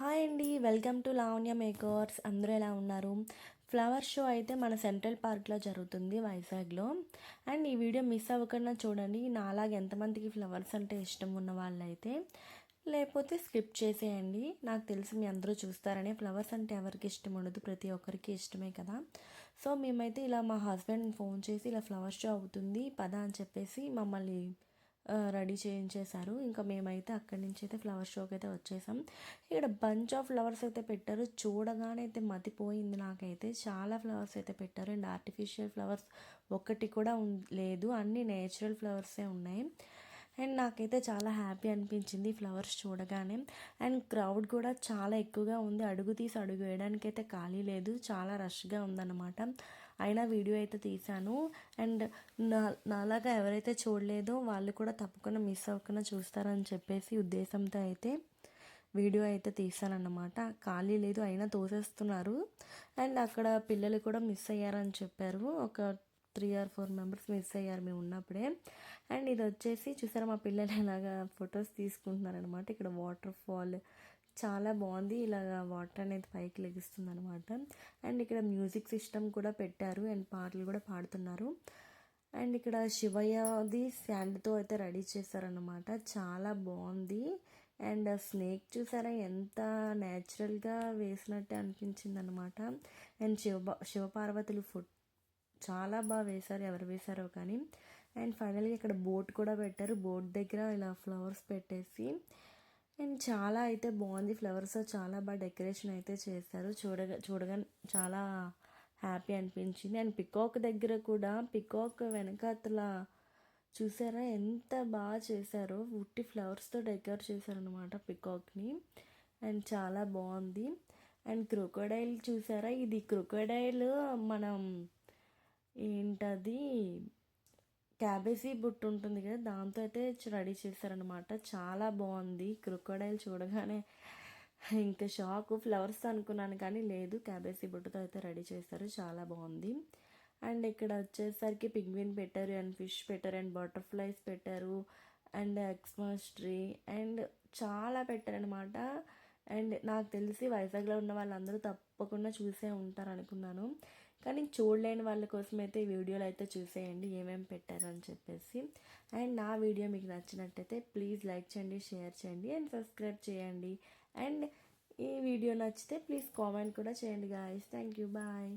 Hi అండి welcome to Lavanya makers. అందరూ ఎలా ఉన్నారు? ఫ్లవర్ షో అయితే మన సెంట్రల్ పార్క్లో జరుగుతుంది వైజాగ్లో. అండ్ ఈ వీడియో మిస్ అవ్వకుండా చూడండి. నాలాగా ఎంతమందికి ఫ్లవర్స్ అంటే ఇష్టం ఉన్న వాళ్ళైతే లేకపోతే స్కిప్ చేసేయండి. నాకు తెలిసి మీ అందరూ చూస్తారనే. ఫ్లవర్స్ అంటే ఎవరికి ఇష్టం ఉండదు? ప్రతి ఒక్కరికి ఇష్టమే కదా. సో మేమైతే ఇలా మా హస్బెండ్ ఫోన్ చేసి ఇలా ఫ్లవర్ షో అవుతుంది పద అని చెప్పేసి మమ్మల్ని రెడీ చేయించేశారు. ఇంకా మేమైతే అక్కడి నుంచి అయితే ఫ్లవర్ షోకి అయితే వచ్చేసాం. ఇక్కడ బంచ్ ఆఫ్ ఫ్లవర్స్ అయితే పెట్టారు. చూడగానే అయితే మతిపోయింది నాకైతే. చాలా ఫ్లవర్స్ అయితే పెట్టారు. అండ్ ఆర్టిఫిషియల్ ఫ్లవర్స్ ఒకటి కూడా లేదు. అన్ని నేచురల్ ఫ్లవర్సే ఉన్నాయి. అండ్ నాకైతే చాలా హ్యాపీ అనిపించింది ఫ్లవర్స్ చూడగానే. అండ్ క్రౌడ్ కూడా చాలా ఎక్కువగా ఉంది. అడుగు తీసి అడుగు వేయడానికి అయితే ఖాళీ లేదు. చాలా రష్గా ఉందన్నమాట. అయినా వీడియో అయితే తీశాను. అండ్ నా నాలాగా ఎవరైతే చూడలేదో వాళ్ళు కూడా తప్పకుండా మిస్ అవ్వకుండా చూస్తారని చెప్పేసి ఉద్దేశంతో అయితే వీడియో అయితే తీసానన్నమాట ఖాళీ లేదు అయినా తోసేస్తున్నారు. అండ్ అక్కడ పిల్లలు కూడా మిస్ అయ్యారని చెప్పారు. ఒక three or four members miss అయ్యారు మేము ఉన్నప్పుడే. అండ్ ఇది వచ్చేసి చూసారా మా పిల్లలు ఇలాగా ఫొటోస్ తీసుకుంటున్నారనమాట ఇక్కడ వాటర్ ఫాల్ చాలా బాగుంది. ఇలాగ వాటర్ అనేది పైకి లెగిస్తుంది అనమాట అండ్ ఇక్కడ మ్యూజిక్ సిస్టమ్ కూడా పెట్టారు అండ్ పాటలు కూడా పాడుతున్నారు. అండ్ ఇక్కడ శివయ్యది శాండ్తో అయితే రెడీ చేశారనమాట చాలా బాగుంది. అండ్ స్నేక్ చూసారా ఎంత న్యాచురల్గా వేసినట్టే అనిపించింది అనమాట అండ్ శివ శివపార్వతులు ఫుట్ చాలా బాగా వేశారు ఎవరు వేశారో కానీ. అండ్ ఫైనల్గా ఇక్కడ బోట్ కూడా పెట్టారు. బోట్ దగ్గర ఇలా ఫ్లవర్స్ పెట్టేసి అండ్ చాలా అయితే బాగుంది. ఫ్లవర్స్ చాలా బాగా డెకరేషన్ అయితే చేశారు. చూడగా చూడగా చాలా హ్యాపీ అనిపించింది. అండ్ పికాక్ దగ్గర కూడా పికాక్ వెనకాతల చూసారా? ఎంత బాగా చేశారో. ఉట్టి ఫ్లవర్స్తో డెకరేట్ చేశారనమాట పికాక్ని అండ్ చాలా బాగుంది. అండ్ క్రొకోడైల్ చూసారా? ఇది క్రొకోడైల్ మనం ఏంటది? క్యాబేజీ బుట్టు ఉంటుంది కదా దాంతో అయితే రెడీ చేశారనమాట చాలా బాగుంది. క్రొకోడైల్ చూడగానే ఇంకా షాక్ ఫ్లవర్స్ అనుకున్నాను కానీ లేదు. క్యాబేజీ బుట్టతో అయితే రెడీ చేస్తారు చాలా బాగుంది. అండ్ ఇక్కడ వచ్చేసరికి పింగ్విన్ పెట్టారు అండ్ ఫిష్ పెట్టారు అండ్ బటర్ఫ్లైస్ పెట్టారు అండ్ ఎక్స్మస్ ట్రీ అండ్ చాలా పెట్టారనమాట అండ్ నాకు తెలిసి వైజాగ్లో ఉన్న వాళ్ళందరూ తప్పకుండా చూసే ఉంటారు అనుకున్నాను కానీ చూడలేని వాళ్ళ కోసం అయితే ఈ వీడియోలు అయితే చూసేయండి ఏమేమి పెట్టారని చెప్పేసి. అండ్ నా వీడియో మీకు నచ్చినట్టయితే ప్లీజ్ లైక్ చేయండి షేర్ చేయండి అండ్ సబ్స్క్రైబ్ చేయండి. అండ్ ఈ వీడియో నచ్చితే ప్లీజ్ కామెంట్ కూడా చేయండి గాయస్ థ్యాంక్ యూ బాయ్